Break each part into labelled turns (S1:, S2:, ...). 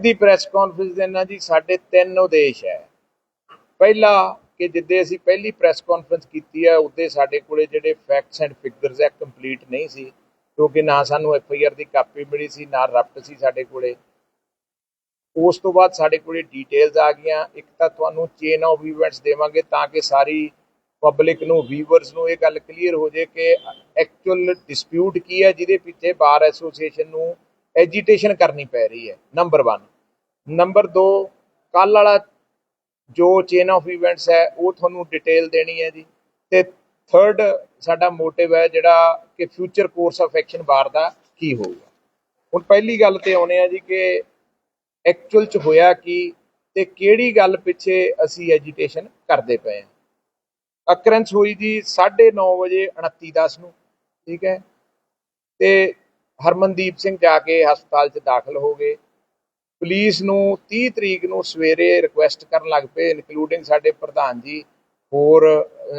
S1: ਦੀ press conference ਦੇਣਾ ਜੀ, ਸਾਡੇ ਤਿੰਨ ਉਦੇਸ਼ ਹੈ। ਪਹਿਲਾ ਕਿ ਜਿੱਦੇ ਅਸੀਂ ਪਹਿਲੀ ਪ੍ਰੈਸ ਕਾਨਫਰੰਸ ਕੀਤੀ ਹੈ ਉੱਤੇ ਸਾਡੇ ਕੋਲੇ ਜਿਹੜੇ ਫੈਕਟਸ ਐਂਡ ਫਿਗਰਸ ਹੈ ਕੰਪਲੀਟ ਨਹੀਂ ਸੀ, ਕਿਉਂਕਿ ਨਾ ਸਾਨੂੰ ਐਫ ਆਈ ਆਰ ਦੀ ਕਾਪੀ ਮਿਲੀ ਸੀ, ਨਾ ਰਪਟ ਸੀ ਸਾਡੇ ਕੋਲੇ। ਉਸ ਤੋਂ ਬਾਅਦ ਸਾਡੇ ਕੋਲੇ ਡਿਟੇਲਸ ਆ ਗਈਆਂ। ਇੱਕ ਤਾਂ ਤੁਹਾਨੂੰ ਚੇਨ ਆਫ ਇਵੈਂਟਸ ਦੇਵਾਂਗੇ ਤਾਂ ਕਿ ਸਾਰੀ ਪਬਲਿਕ ਨੂੰ ਵੀਵਰਸ ਨੂੰ ਇਹ ਗੱਲ ਕਲੀਅਰ ਹੋ ਜੇ ਕਿ ਐਕਚੁਅਲ ਡਿਸਪਿਊਟ ਕੀ ਹੈ, ਜਿਹਦੇ ਪਿੱਛੇ ਬਾਰ ਐਸੋਸੀਏਸ਼ਨ ਨੂੰ ਐਜੀਟੇਸ਼ਨ ਕਰਨੀ ਪੈ ਰਹੀ ਹੈ ਨੰਬਰ 1 ਨੰਬਰ 2 ਕੱਲ ਵਾਲਾ ਜੋ ਚੇਨ ਆਫ ਇਵੈਂਟਸ ਹੈ, ਉਹ ਤੁਹਾਨੂੰ ਡਿਟੇਲ ਦੇਣੀ ਹੈ ਜੀ। ਤੇ ਥਰਡ ਸਾਡਾ ਮੋਟਿਵ ਹੈ ਜਿਹੜਾ ਕਿ future course of action bar ਦਾ ਕੀ ਹੋਊਗਾ। ਹੁਣ ਪਹਿਲੀ ਗੱਲ ਤੇ ਆਉਨੇ ਆ ਜੀ ਕਿ ਐਕਚੁਅਲ ਚ ਹੋਇਆ ਕੀ ਤੇ ਕਿਹੜੀ ਗੱਲ ਪਿੱਛੇ ਅਸੀਂ ਐਜੀਟੇਸ਼ਨ ਕਰਦੇ ਪਏ ਹਾਂ ਅਕਰੈਂਸ ਹੋਈ ਜੀ 9:30 ਵਜੇ 29:10 ਨੂੰ, ਠੀਕ ਹੈ। ਤੇ ਹਰਮਨਦੀਪ ਸਿੰਘ ਜਾ ਕੇ ਹਸਪਤਾਲ 'ਚ ਦਾਖਲ ਹੋ ਗਏ। ਪੁਲਿਸ ਨੂੰ 30 ਤਰੀਕ ਨੂੰ ਸਵੇਰੇ ਰਿਕੁਐਸਟ ਕਰਨ ਲੱਗ ਪਏ ਇਨਕਲੂਡਿੰਗ ਸਾਡੇ ਪ੍ਰਧਾਨ ਜੀ, ਹੋਰ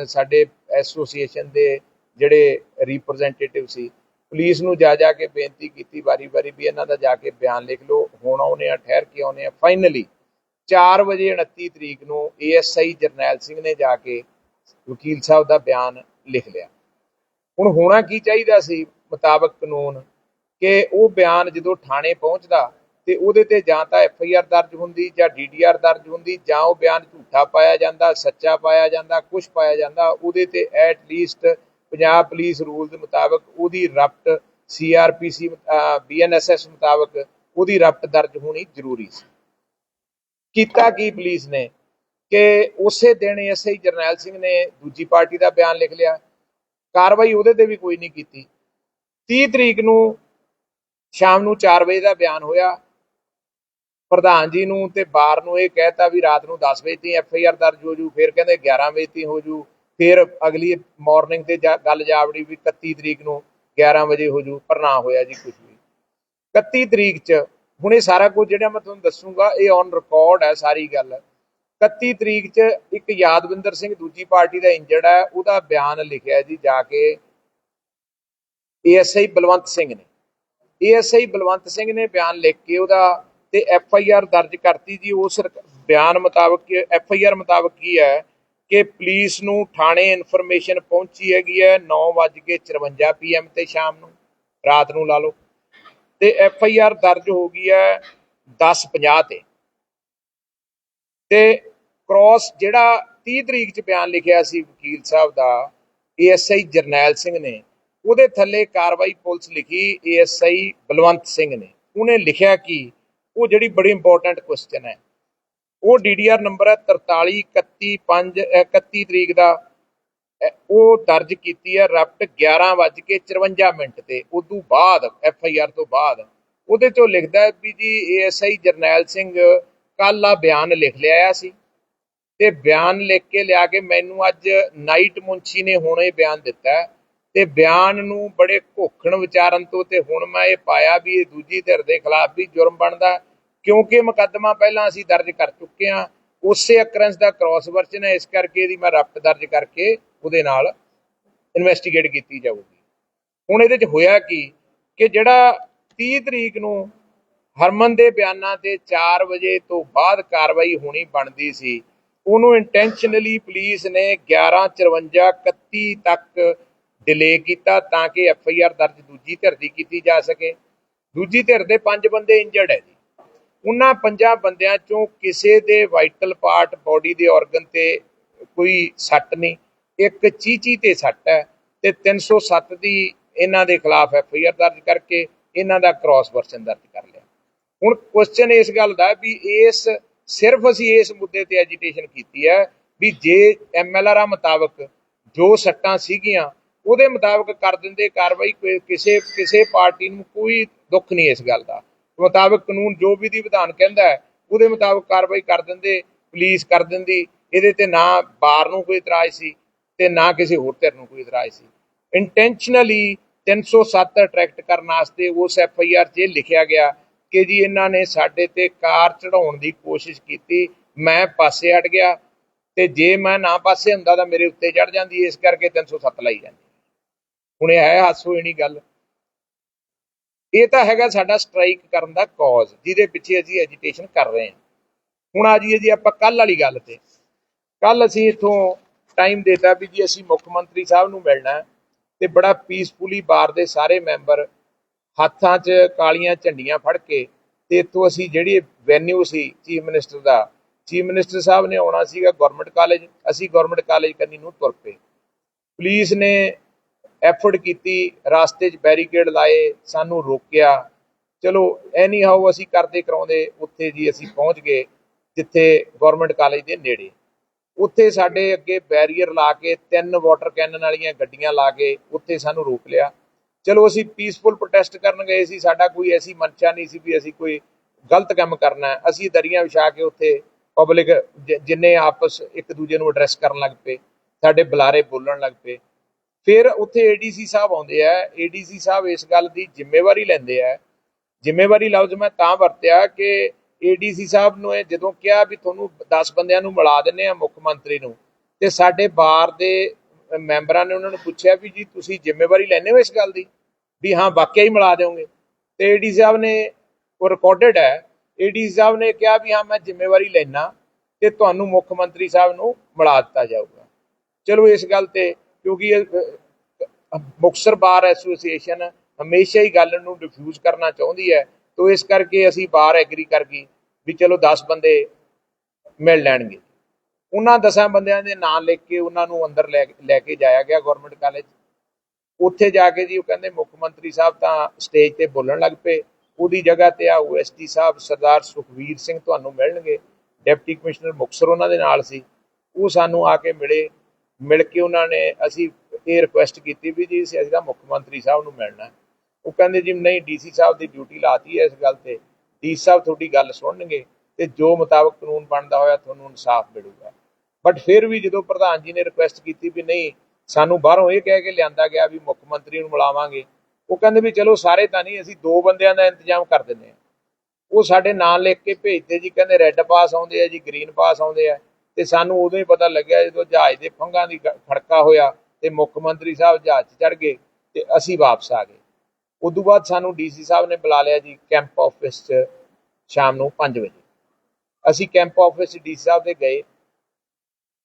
S1: ਸਾਡੇ ਐਸੋਸੀਏਸ਼ਨ ਦੇ ਜਿਹੜੇ ਰਿਪਰੈਜ਼ੈਂਟੇਟਿਵ ਸੀ। ਪੁਲਿਸ ਨੂੰ ਜਾ ਜਾ ਕੇ ਬੇਨਤੀ ਕੀਤੀ ਵਾਰੀ-ਵਾਰੀ ਵੀ ਇਹਨਾਂ ਦਾ ਜਾ ਕੇ ਬਿਆਨ ਲਿਖ ਲਓ, ਹੁਣ ਆਉਨੇ ਆ ਠਹਿਰ ਕੇ ਆਉਨੇ ਆ ਫਾਈਨਲੀ 4 ਵਜੇ 29 ਤਰੀਕ ਨੂੰ ਏਐਸਆਈ ਜਰਨੈਲ ਸਿੰਘ ਨੇ ਜਾ ਕੇ ਵਕੀਲ ਸਾਹਿਬ ਦਾ ਬਿਆਨ ਲਿਖ ਲਿਆ। ਹੁਣ ਹੋਣਾ ਕੀ ਚਾਹੀਦਾ ਸੀ ਮੁਤਾਬਕ ਕਾਨੂੰਨ? ਕਿ ਉਹ ਬਿਆਨ ਜਦੋਂ ਥਾਣੇ ਪਹੁੰਚਦਾ ਤੇ ਉਹਦੇ ਤੇ ਜਾਂ ਤਾਂ ਐਫ ਆਈ ਆਰ ਦਰਜ ਹੁੰਦੀ ਜਾਂ ਡੀ ਡੀ ਆਰ ਦਰਜ ਹੁੰਦੀ, ਜਾਂ ਉਹ ਬਿਆਨ ਝੂਠਾ ਪਾਇਆ ਜਾਂਦਾ, ਸੱਚਾ ਪਾਇਆ ਜਾਂਦਾ ਕੁਝ ਪਾਇਆ ਜਾਂਦਾ, ਉਹਦੇ ਤੇ at least Punjab police rule ਦੇ ਮੁਤਾਬਕ ਉਹਦੀ ਰਪਟ C R P C B N S S ਮੁਤਾਬਕ ਉਹਦੀ ਰਪਟ ਦਰਜ ਹੋਣੀ ਜ਼ਰੂਰੀ ਸੀ। ਕੀਤਾ ਕੀ ਪੁਲਿਸ ਨੇ? ਕਿ ਉਸੇ ਦਿਨ ਐਸਆਈ ਜਰਨੈਲ ਸਿੰਘ ਨੇ ਦੂਜੀ ਪਾਰਟੀ ਦਾ ਬਿਆਨ ਲਿਖ ਲਿਆ। ਕਾਰਵਾਈ ਉਹਦੇ ਤੇ ਵੀ ਕੋਈ ਨਹੀਂ ਕੀਤੀ। 30 ਤਰੀਕ ਨੂੰ ਸ਼ਾਮ ਨੂੰ 4 ਵਜੇ ਦਾ ਬਿਆਨ ਹੋਇਆ। ਪ੍ਰਧਾਨ ਜੀ ਨੂੰ ਤੇ ਬਾਰ ਨੂੰ ਇਹ ਕਹਿਤਾ ਵੀ ਰਾਤ ਨੂੰ 10 ਵਜੇ ਤੀ ਐਫ ਆਈ ਆਰ ਦਰਜ ਹੋ ਜੂ, ਫਿਰ ਕਹਿੰਦੇ 11 ਵਜੇ ਤੀ ਹੋ ਜੂ, ਫਿਰ ਅਗਲੀ ਮਾਰਨਿੰਗ ਤੇ ਗੱਲ ਜਾਵੜੀ ਵੀ 31 ਤਰੀਕ ਨੂੰ 11 ਵਜੇ ਹੋ ਜੂ, ਪਰ ਨਾ ਹੋਇਆ ਜੀ ਕੁਝ ਵੀ। 31 ਤਰੀਕ ਚ, ਹੁਣ ਇਹ ਸਾਰਾ ਕੁਝ ਜਿਹੜਾ ਮੈਂ ਤੁਹਾਨੂੰ ਦੱਸੂਗਾ, ਇਹ ਔਨ ਰਿਕਾਰਡ ਹੈ ਸਾਰੀ ਗੱਲ। 31 ਤਰੀਕ ਚ ਇੱਕ ਯਾਦਵਿੰਦਰ ਸਿੰਘ ਦੂਜੀ ਪਾਰਟੀ ਦਾ ਇੰਜਰਡ ਹੈ, ਉਹਦਾ ਬਿਆਨ ਲਿਖਿਆ ਜੀ ਜਾ ਕੇ ਏਐਸਆਈ ਬਲਵੰਤ ਸਿੰਘ ਨੇ। ਏਐਸਆਈ ਬਲਵੰਤ ਸਿੰਘ ਨੇ ਬਿਆਨ ਲਿਖ ਕੇ ਉਹਦਾ ਤੇ ਐਫ ਆਈ ਆਰ ਦਰਜ ਕਰਤੀ ਜੀ ਉਸ ਬਿਆਨ ਮੁਤਾਬਕ ਐਫ ਆਈ ਆਰ ਮੁਤਾਬਕ ਕੀ ਹੈ ਕਿ ਪੁਲਿਸ ਨੂੰ ਥਾਣੇ ਇਨਫੋਰਮੇਸ਼ਨ ਪਹੁੰਚੀ ਹੈਗੀ ਹੈ 9:54 ਪੀਐਮ ਤੇ ਸ਼ਾਮ ਨੂੰ, ਰਾਤ ਨੂੰ ਲਾ ਲਓ। ਤੇ ਐਫ ਆਈ ਆਰ ਦਰਜ ਹੋ ਗਈ ਹੈ 10:50 ਤੇ। ਤੇ ਕ੍ਰਾਸ ਜਿਹੜਾ 30 ਤਰੀਕ ਚ ਬਿਆਨ ਲਿਖਿਆ ਸੀ ਵਕੀਲ ਸਾਹਿਬ ਦਾ ਏਐਸਆਈ ਜਰਨੈਲ ਸਿੰਘ ਨੇ, ਉਹਦੇ ਥੱਲੇ ਕਾਰਵਾਈ ਪੁਲਿਸ ਲਿਖੀ ਏਐਸਆਈ ਬਲਵੰਤ ਸਿੰਘ ਨੇ। ਉਹਨੇ ਲਿਖਿਆ ਕਿ ਉਹ ਜਿਹੜੀ ਬੜੀ ਇੰਪੋਰਟੈਂਟ ਕੁਐਸਚਨ ਹੈ। ਉਹ ਡੀਡੀਆਰ ਨੰਬਰ ਹੈ 43 31 5 31 ਤਰੀਕ ਦਾ। ਉਹ ਦਰਜ ਕੀਤੀ ਹੈ ਰਪਟ 11:54 ਮਿੰਟ ਤੇ। ਉਦੋਂ ਬਾਅਦ ਐਫ ਆਈ ਆਰ ਤੋਂ ਬਾਅਦ। ਉਹਦੇ ਚੋਂ ਲਿਖਦਾ ਵੀ ਜੀ ਏਐਸਆਈ ਜਰਨੈਲ ਸਿੰਘ ਕੱਲ ਆ ਬਿਆਨ ਲਿਖ ਲਿਆ ਸੀ। ਤੇ ਬਿਆਨ ਲਿਖ ਕੇ ਲਿਆ ਕੇ ਮੈਨੂੰ ਅੱਜ ਨਾਈਟ ਮੁੰਸ਼ੀ ਨੇ ਹੁਣ ਇਹ ਬਿਆਨ ਦਿੱਤਾ ਤੇ ਬਿਆਨ ਨੂੰ ਬੜੇ ਘੋਖਣ ਵਿਚਾਰਨ ਤੋਂ ਤੇ ਹੁਣ ਮੈਂ ਇਹ ਪਾਇਆ ਵੀ ਇਹ ਦੂਜੀ ਧਿਰ ਦੇ ਖਿਲਾਫ ਵੀ ਜੁਰਮ ਬਣਦਾ ਕਿਉਂਕਿ ਮੁਕੱਦਮਾ ਪਹਿਲਾਂ ਅਸੀਂ ਦਰਜ ਕਰ ਚੁੱਕੇ ਹਾਂ, ਉਸੇ ਅਕਰੈਂਸ ਦਾ ਕ੍ਰਾਸ ਵਰਜਨ ਹੈ, ਇਸ ਕਰਕੇ ਇਹਦੀ ਮੈਂ ਰਪਟ ਦਰਜ ਕਰਕੇ ਉਹਦੇ ਨਾਲ ਇਨਵੈਸਟੀਗੇਟ ਕੀਤੀ ਜਾਊਗੀ। ਹੁਣ ਇਹਦੇ ਚ ਹੋਇਆ ਕੀ ਕਿ ਜਿਹੜਾ 30 ਤਰੀਕ ਨੂੰ ਹਰਮਨ ਦੇ ਬਿਆਨਾਂ ਤੇ 4 ਵਜੇ ਤੋਂ ਬਾਅਦ ਕਾਰਵਾਈ ਹੋਣੀ ਬਣਦੀ ਸੀ, ਉਹਨੂੰ ਇੰਟੈਂਸ਼ਨਲੀ ਪੁਲਿਸ ਨੇ 11:54 31 ਤੱਕ ਡਿਲੇ ਕੀਤਾ ਤਾਂ ਕਿ ਐਫ ਆਈ ਆਰ ਦਰਜ ਦੂਜੀ ਧਿਰ ਦੀ ਕੀਤੀ ਜਾ ਸਕੇ। ਦੂਜੀ ਧਿਰ ਦੇ ਪੰਜ ਬੰਦੇ ਇੰਜਰਡ ਹੈ ਜੀ। ਉਹਨਾਂ ਪੰਜਾਂ ਬੰਦਿਆਂ ਚੋਂ ਕਿਸੇ ਦੇ ਵਾਈਟਲ ਪਾਰਟ ਬਾਡੀ ਦੇ ਆਰਗਨ ਤੇ ਕੋਈ ਸੱਟ ਨਹੀਂ, ਇੱਕ ਚੀਚੀ ਤੇ ਸੱਟ ਹੈ ਤੇ 307 ਦੀ ਇਹਨਾਂ ਦੇ ਖਿਲਾਫ ਐਫ ਆਈ ਆਰ ਦਰਜ ਕਰਕੇ ਇਹਨਾਂ ਦਾ ਕ੍ਰਾਸ ਵਰਸ਼ਨ ਦਰਜ ਕਰ ਲਿਆ। ਹੁਣ ਕੁਐਸਚਨ ਇਸ ਗੱਲ ਦਾ ਵੀ ਇਸ, ਸਿਰਫ ਅਸੀਂ ਇਸ ਮੁੱਦੇ ਤੇ ਐਜੀਟੇਸ਼ਨ ਕੀਤੀ ਹੈ ਵੀ ਜੇ ਐਮਐਲਆਰ ਮੁਤਾਬਕ ਜੋ ਸੱਟਾਂ ਸੀਗੀਆਂ, ਉਹਦੇ ਮੁਤਾਬਕ ਕਰ ਦਿੰਦੇ ਕਾਰਵਾਈ ਕਿਸੇ ਕਿਸੇ ਪਾਰਟੀ ਨੂੰ ਕੋਈ ਦੁੱਖ ਨਹੀਂ ਇਸ ਗੱਲ ਦਾ। ਮੁਤਾਬਕ ਕਾਨੂੰਨ ਜੋ ਵੀ ਦੀ ਵਿਧਾਨ ਕਹਿੰਦਾ ਹੈ, ਉਹਦੇ ਮੁਤਾਬਕ ਕਾਰਵਾਈ ਕਰ ਦਿੰਦੇ, ਪੁਲਿਸ ਕਰ ਦਿੰਦੀ। ਇਹਦੇ ਤੇ ਨਾ ਬਾਰ ਨੂੰ ਕੋਈ ਇਤਰਾਜ਼ ਸੀ ਤੇ ਨਾ ਕਿਸੇ ਹੋਰ ਧਿਰ ਨੂੰ ਕੋਈ ਇਤਰਾਜ਼ ਸੀ। ਇੰਟੈਂਸ਼ਨਲੀ 307 ਅਟਰੈਕਟ ਕਰਨ ਵਾਸਤੇ ਉਸ ਐਫ ਆਈ ਆਰ 'ਚ ਇਹ ਲਿਖਿਆ ਗਿਆ ਕਿ ਜੀ ਇਹਨਾਂ ਨੇ ਸਾਡੇ ਤੇ ਕਾਰ ਚੜਾਉਣ ਦੀ ਕੋਸ਼ਿਸ਼ ਕੀਤੀ, ਮੈਂ ਪਾਸੇ ਹਟ ਗਿਆ ਤੇ ਜੇ ਮੈਂ ਨਾ ਪਾਸੇ ਹੁੰਦਾ ਤਾਂ ਮੇਰੇ ਉੱਤੇ ਚੜ ਜਾਂਦੀ, ਇਸ ਕਰਕੇ 307 ਲਾਈ ਜਾਂਦੀ। ਹੁਣ ਇਹ ਹੈ ਹਾਸੋ ਨਹੀਂ ਗੱਲ। ਇਹ ਤਾਂ ਹੈਗਾ ਸਾਡਾ ਸਟ੍ਰਾਈਕ ਕਰਨ ਦਾ ਕਾਜ਼ ਜਿਹਦੇ ਪਿੱਛੇ ਅਸੀਂ ਐਜੀਟੇਸ਼ਨ ਕਰ ਰਹੇ ਹਾਂ। ਹੁਣ ਆ ਜਾਈਏ ਜੀ ਆਪਾਂ ਕੱਲ ਵਾਲੀ ਗੱਲ ਤੇ। ਕੱਲ ਅਸੀਂ ਇਥੋਂ ਟਾਈਮ ਦਿੱਤਾ ਵੀ ਜੀ ਅਸੀਂ ਮੁੱਖ ਮੰਤਰੀ ਸਾਹਿਬ ਨੂੰ ਮਿਲਣਾ ਹੈ ਤੇ ਬੜਾ ਪੀਸਫੁਲੀ ਬਾਰ ਦੇ ਸਾਰੇ ਮੈਂਬਰ ਹੱਥਾਂ 'ਚ ਕਾਲੀਆਂ ਝੰਡੀਆਂ ਫੜ ਕੇ ਤੇ ਇੱਥੋਂ ਅਸੀਂ ਜਿਹੜੀ ਵੈਨਿਊ ਸੀ ਚੀਫ ਮਿਨਿਸਟਰ ਦਾ ਚੀਫ ਮਿਨਿਸਟਰ ਸਾਹਿਬ ਨੇ ਆਉਣਾ ਸੀਗਾ ਗਵਰਨਮੈਂਟ ਕਾਲਜ ਅਸੀਂ ਗਵਰਨਮੈਂਟ ਕਾਲਜ ਕੰਨੀ ਨੂੰ ਤੁਰ ਪਏ। ਪੁਲਿਸ ਨੇ ਐਫਰਟ ਕੀਤੀ, ਰਾਸਤੇ 'ਚ ਬੈਰੀਕੇਡ ਲਾਏ, ਸਾਨੂੰ ਰੋਕਿਆ। ਚਲੋ ਐਨੀ ਹਾਊ ਅਸੀਂ ਕਰਦੇ ਕਰਾਉਂਦੇ, ਉੱਥੇ ਜੀ ਅਸੀਂ ਪਹੁੰਚ ਗਏ, ਜਿੱਥੇ ਗਵਰਨਮੈਂਟ ਕਾਲਜ ਦੇ ਨੇੜੇ। ਉੱਥੇ ਸਾਡੇ ਅੱਗੇ ਬੈਰੀਅਰ ਲਾ ਕੇ, ਤਿੰਨ ਵਾਟਰ ਕੈਨਨ ਵਾਲੀਆਂ ਗੱਡੀਆਂ ਲਾ ਕੇ, ਉੱਥੇ ਸਾਨੂੰ ਰੋਕ ਲਿਆ। ਚਲੋ, ਅਸੀਂ ਪੀਸਫੁਲ ਪ੍ਰੋਟੈਸਟ ਕਰਨ ਗਏ ਸੀ, ਸਾਡਾ ਕੋਈ ਐਸੀ ਮਨਸ਼ਾ ਨਹੀਂ ਸੀ ਵੀ ਅਸੀਂ ਕੋਈ ਗਲਤ ਕੰਮ ਕਰਨਾ ਅਸੀਂ ਦਰੀਆਂ ਵਿਛਾ ਕੇ ਉੱਥੇ ਪਬਲਿਕ ਜਿੰਨੇ ਆਪਸ ਇੱਕ ਦੂਜੇ ਨੂੰ ਐਡਰੈਸ ਕਰਨ ਲੱਗ ਪਏ, ਸਾਡੇ ਬੁਲਾਰੇ ਬੋਲਣ ਲੱਗ ਪਏ। ਫਿਰ ਉੱਥੇ ਏਡੀਸੀ ਸਾਹਿਬ ਆਉਂਦੇ ਆ। ਏਡੀਸੀ ਸਾਹਿਬ ਇਸ ਗੱਲ ਦੀ ਜ਼ਿੰਮੇਵਾਰੀ ਲੈਂਦੇ ਆ। ਜ਼ਿੰਮੇਵਾਰੀ ਲਫ਼ਜ਼ ਮੈਂ ਤਾਂ ਵਰਤਿਆ ਕਿ ਏਡੀਸੀ ਸਾਹਿਬ ਨੂੰ ਇਹ ਜਦੋਂ ਕਿਹਾ ਵੀ ਤੁਹਾਨੂੰ 10 ਬੰਦਿਆਂ ਨੂੰ ਮਿਲਾ ਦਿੰਨੇ ਆ ਮੁੱਖ ਮੰਤਰੀ ਨੂੰ, ਤੇ ਸਾਡੇ ਬਾਰ ਦੇ ਮੈਂਬਰਾਂ ਨੇ ਉਹਨਾਂ ਨੂੰ ਪੁੱਛਿਆ ਵੀ ਜੀ ਤੁਸੀਂ ਜ਼ਿੰਮੇਵਾਰੀ ਲੈਣੇ ਹੋ ਇਸ ਗੱਲ ਦੀ? ਵੀ ਹਾਂ, ਵਾਕਿਆ ਹੀ ਮਿਲਾ ਦਿਓਗੇ। ਤੇ ਏਡੀ ਸਾਹਿਬ ਨੇ ਉਹ ਰਿਕਾਰਡਡ ਹੈ। ਏਡੀ ਸਾਹਿਬ ਨੇ ਕਿਹਾ ਵੀ ਹਾਂ, ਮੈਂ ਜ਼ਿੰਮੇਵਾਰੀ ਲੈਣਾ ਤੇ ਤੁਹਾਨੂੰ ਮੁੱਖ ਮੰਤਰੀ ਸਾਹਿਬ ਨੂੰ ਮਿਲਾ ਦਿੱਤਾ ਜਾਊਗਾ। ਚਲੋ ਇਸ ਗੱਲ ਤੇ ਕਿਉਂਕਿ ਇਹ, ਮੁਕਤਸਰ ਬਾਰ ਐਸੋਸੀਏਸ਼ਨ ਹਮੇਸ਼ਾ ਹੀ ਗੱਲ ਨੂੰ ਡਿਫਿਊਜ਼ ਕਰਨਾ ਚਾਹੁੰਦੀ ਹੈ। ਤੋ ਇਸ ਕਰਕੇ ਅਸੀਂ ਬਾਰ ਐਗਰੀ ਕਰ ਗਈ ਵੀ ਚਲੋ 10 ਬੰਦੇ ਮਿਲ ਲੈਣਗੇ। ਉਹਨਾਂ 10 ਬੰਦਿਆਂ ਦੇ ਨਾਂ ਲਿਖ ਕੇ ਉਹਨਾਂ ਨੂੰ ਅੰਦਰ ਲੈ ਲੈ ਕੇ ਜਾਇਆ ਗਿਆ ਗਵਰਨਮੈਂਟ ਕਾਲਜ ਉੱਥੇ ਜਾ ਕੇ ਜੀ ਉਹ ਕਹਿੰਦੇ ਮੁੱਖ ਮੰਤਰੀ ਸਾਹਿਬ ਤਾਂ ਸਟੇਜ ਤੇ ਬੋਲਣ ਲੱਗ ਪਏ। ਉਹਦੀ ਜਗ੍ਹਾ ਤੇ ਆ ਓਐਸਟੀ ਸਾਹਿਬ ਸਰਦਾਰ ਸੁਖਵੀਰ ਸਿੰਘ ਤੁਹਾਨੂੰ ਮਿਲਣਗੇ। ਡਿਪਟੀ ਕਮਿਸ਼ਨਰ ਮੁਕਤਸਰ ਉਹਨਾਂ ਦੇ ਨਾਲ ਸੀ। ਉਹ ਸਾਨੂੰ ਆ ਕੇ ਮਿਲੇ। ਮਿਲ ਕੇ ਉਹਨਾਂ ਨੇ ਅਸੀਂ ਇਹ ਰਿਕੁਐਸਟ ਕੀਤੀ ਵੀ ਜੀ, ਅਸੀਂ ਤਾਂ ਮੁੱਖ ਮੰਤਰੀ ਸਾਹਿਬ ਨੂੰ ਮਿਲਣਾ ਉਹ ਕਹਿੰਦੇ ਜੀ, ਨਹੀਂ ਡੀਸੀ ਸਾਹਿਬ ਦੀ ਡਿਊਟੀ ਲਾਤੀ ਹੈ ਇਸ ਗੱਲ ਤੇ। ਡੀਸੀ ਸਾਹਿਬ ਤੁਹਾਡੀ ਗੱਲ ਸੁਣਨਗੇ ਤੇ ਜੋ ਮੁਤਾਬਕ ਕਾਨੂੰਨ ਬਣਦਾ ਹੋਇਆ ਤੁਹਾਨੂੰ ਇਨਸਾਫ ਮਿਲੂਗਾ। ਬਟ ਫਿਰ ਵੀ ਜਦੋਂ ਪ੍ਰਧਾਨ ਜੀ ਨੇ ਰਿਕੁਐਸਟ ਕੀਤੀ ਵੀ ਨਹੀਂ, ਸਾਨੂੰ ਬਾਹਰੋਂ ਇਹ ਕਹਿ ਕੇ ਲਿਆਂਦਾ ਗਿਆ ਵੀ ਮੁੱਖ ਮੰਤਰੀ ਨੂੰ ਬੁਲਾਵਾਂਗੇ ਉਹ ਕਹਿੰਦੇ ਵੀ ਚਲੋ ਸਾਰੇ ਤਾਂ ਨਹੀਂ, ਅਸੀਂ ਦੋ ਬੰਦਿਆਂ ਦਾ ਇੰਤਜ਼ਾਮ ਕਰ ਦਿੰਦੇ ਹਾਂ। ਉਹ ਸਾਡੇ ਨਾਂ ਲਿਖ ਕੇ ਭੇਜਦੇ ਜੀ, ਕਹਿੰਦੇ ਰੈੱਡ ਪਾਸ ਆਉਂਦੇ ਆ ਜੀ ਗ੍ਰੀਨ ਪਾਸ ਆਉਂਦੇ ਆ। ਤੇ ਸਾਨੂੰ ਉਦੋਂ ਹੀ ਪਤਾ ਲੱਗਿਆ ਜਦੋਂ ਜਹਾਜ਼ ਦੇ ਫੰਗਾਂ ਦੀ ਖੜਕਾ ਹੋਇਆ ਤੇ ਮੁੱਖ ਮੰਤਰੀ ਸਾਹਿਬ ਜਹਾਜ਼ 'ਚ ਚੜ ਗਏ ਤੇ ਅਸੀਂ ਵਾਪਸ ਆ ਗਏ। ਉਦੋਂ ਬਾਅਦ ਸਾਨੂੰ ਡੀਸੀ ਸਾਹਿਬ ਨੇ ਬੁਲਾ ਲਿਆ ਜੀ ਕੈਂਪ ਆਫਿਸ 'ਚ ਸ਼ਾਮ ਨੂੰ 5 ਵਜੇ। ਅਸੀਂ ਕੈਂਪ ਆਫਿਸ ਡੀਸੀ ਸਾਹਿਬ ਦੇ ਗਏ।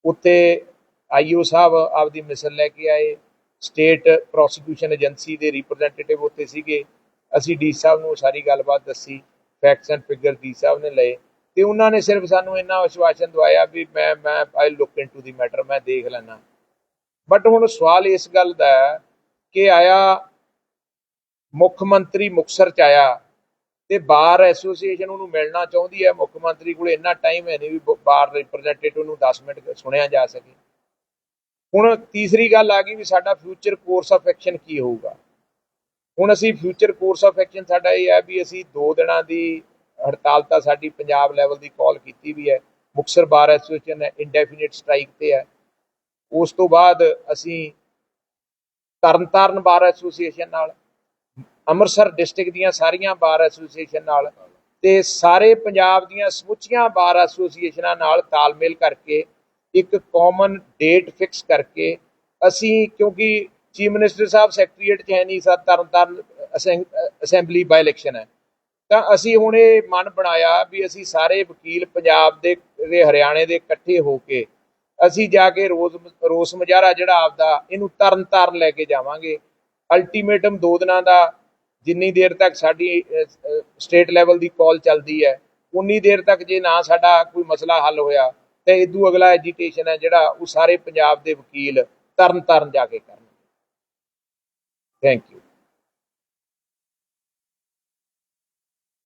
S1: ਉੱਥੇ ਆਈਓ ਸਾਹਿਬ ਆਪਦੀ ਮਿਸਲ ਲੈ ਕੇ ਆਏ। ਸਟੇਟ ਪ੍ਰੋਸੀਕਿਊਸ਼ਨ ਏਜੰਸੀ ਦੇ ਰਿਪਰੈਜ਼ੈਂਟੇਟਿਵ ਉੱਥੇ ਸੀਗੇ। ਅਸੀਂ ਡੀ ਸਾਹਿਬ ਨੂੰ ਸਾਰੀ ਗੱਲਬਾਤ ਦੱਸੀ। ਫੈਕਟਸ ਐਂਡ ਫਿਗਰ ਡੀ ਸਾਹਿਬ ਨੇ ਲਏ। ਤੇ ਉਹਨਾਂ ਨੇ ਸਿਰਫ ਸਾਨੂੰ ਇੰਨਾ ਵਿਸ਼ਵਾਸਨ ਦਵਾਇਆ ਵੀ ਮੈਂ ਮੈਂ I look into the matter ਮੈਂ ਦੇਖ ਲੈਣਾ ਬਟ ਹੁਣ ਸਵਾਲ ਇਸ ਗੱਲ ਦਾ ਹੈ ਕਿ ਆਇਆ ਮੁੱਖ ਮੰਤਰੀ ਮੁਕਸਰ ਚ ਆਇਆ ਤੇ ਬਾਰ ਐਸੋਸੀਏਸ਼ਨ ਉਹਨੂੰ ਮਿਲਣਾ ਚਾਹੁੰਦੀ ਹੈ? ਮੁੱਖ ਮੰਤਰੀ ਕੋਲ ਇੰਨਾ ਟਾਈਮ ਹੈ ਨਹੀਂ ਵੀ ਬਾਰ ਰਿਪਰੈਜ਼ੈਂਟੇਟਿਵ ਨੂੰ 10 ਮਿੰਟ ਸੁਣਿਆ ਜਾ ਸਕੇ। ਹੁਣ ਤੀਸਰੀ ਗੱਲ ਆ ਗਈ ਵੀ ਸਾਡਾ ਫਿਊਚਰ ਕੋਰਸ ਆਫ ਐਕਸ਼ਨ ਕੀ ਹੋਊਗਾ? ਹੁਣ ਅਸੀਂ ਫਿਊਚਰ ਕੋਰਸ ਆਫ ਐਕਸ਼ਨ ਸਾਡਾ ਇਹ ਹੈ ਵੀ ਅਸੀਂ 2 ਦਿਨਾਂ ਦੀ ਹੜਤਾਲ ਤਾਂ ਸਾਡੀ ਪੰਜਾਬ ਲੈਵਲ ਦੀ ਕਾਲ ਕੀਤੀ ਵੀ ਹੈ। Muktsar bar association indefinite strike ਤੇ ਹੈ। ਉਸ ਤੋਂ ਬਾਅਦ ਅਸੀਂ ਤਰਨਤਾਰਨ ਬਾਰ ਐਸੋਸੀਏਸ਼ਨ ਨਾਲ, ਅੰਮ੍ਰਿਤਸਰ ਡਿਸਟ੍ਰਿਕਟ ਦੀਆਂ ਸਾਰੀਆਂ ਬਾਰ ਐਸੋਸੀਏਸ਼ਨ ਨਾਲ ਤੇ ਸਾਰੇ ਪੰਜਾਬ ਦੀਆਂ ਸਮੁੱਚੀਆਂ ਬਾਰ ਐਸੋਸੀਏਸ਼ਨਾਂ ਨਾਲ ਤਾਲਮੇਲ ਕਰਕੇ, ਇੱਕ ਕਾਮਨ ਡੇਟ ਫਿਕਸ ਕਰਕੇ ਅਸੀਂ, ਕਿਉਂਕਿ ਚੀਫ ਮਿਨਿਸਟਰ ਸਾਹਿਬ ਸੈਕਟਰੀਏਟ ਚ ਹੈ ਨਹੀਂ ਸਾ ਤਰਨਤਾਰਨ ਅਸੈਂਬਲੀ ਬਾਈ ਇਲੈਕਸ਼ਨ ਹੈ। ਤਾਂ ਅਸੀਂ ਹੁਣ ਇਹ ਮਨ ਬਣਾਇਆ ਵੀ ਅਸੀਂ ਸਾਰੇ ਵਕੀਲ ਪੰਜਾਬ ਦੇ ਤੇ ਹਰਿਆਣੇ ਦੇ ਇਕੱਠੇ ਹੋ ਕੇ ਅਸੀਂ ਜਾ ਕੇ ਰੋਜ਼ ਰੋਸ ਮੁਜ਼ਾਹਰਾ ਜਿਹੜਾ ਆਪਦਾ ਇਹਨੂੰ ਤਰਨ ਤਾਰਨ ਲੈ ਕੇ ਜਾਵਾਂਗੇ। ਅਲਟੀਮੇਟਮ ਦੋ ਦਿਨਾਂ ਦਾ, ਜਿੰਨੀ ਦੇਰ ਤੱਕ ਸਾਡੀ ਸਟੇਟ ਲੈਵਲ ਦੀ ਕਾਲ ਚੱਲਦੀ ਹੈ, ਉਨੀ ਦੇਰ ਤੱਕ ਜੇ ਨਾ ਸਾਡਾ ਕੋਈ ਮਸਲਾ ਹੱਲ ਹੋਇਆ, ਤੇ ਇਦੋਂ ਅਗਲਾ ਐਜੀਟੇਸ਼ਨ ਹੈ ਜਿਹੜਾ ਉਹ ਸਾਰੇ ਪੰਜਾਬ ਦੇ ਵਕੀਲ ਤਰਨ ਤਾਰਨ ਜਾ ਕੇ ਕਰਨ ਥੈਂਕ ਯੂ